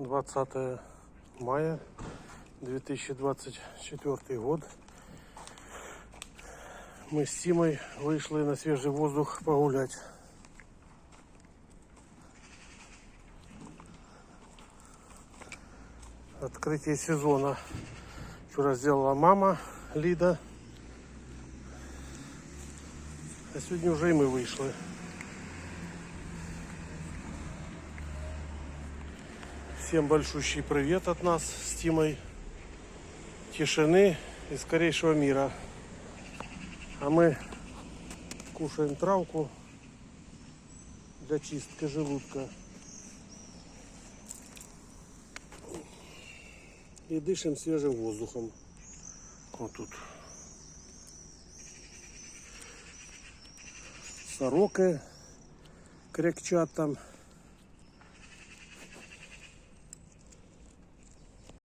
20 мая 2024 год. Мы с Тимой вышли на свежий воздух погулять. Открытие сезона. Вчера сделала мама Лида. А сегодня уже и мы вышли. Всем большущий привет от нас с Тимой. Тишины и скорейшего мира. А мы кушаем травку для чистки желудка. И дышим свежим воздухом. Вот тут. Сороки крякчат там.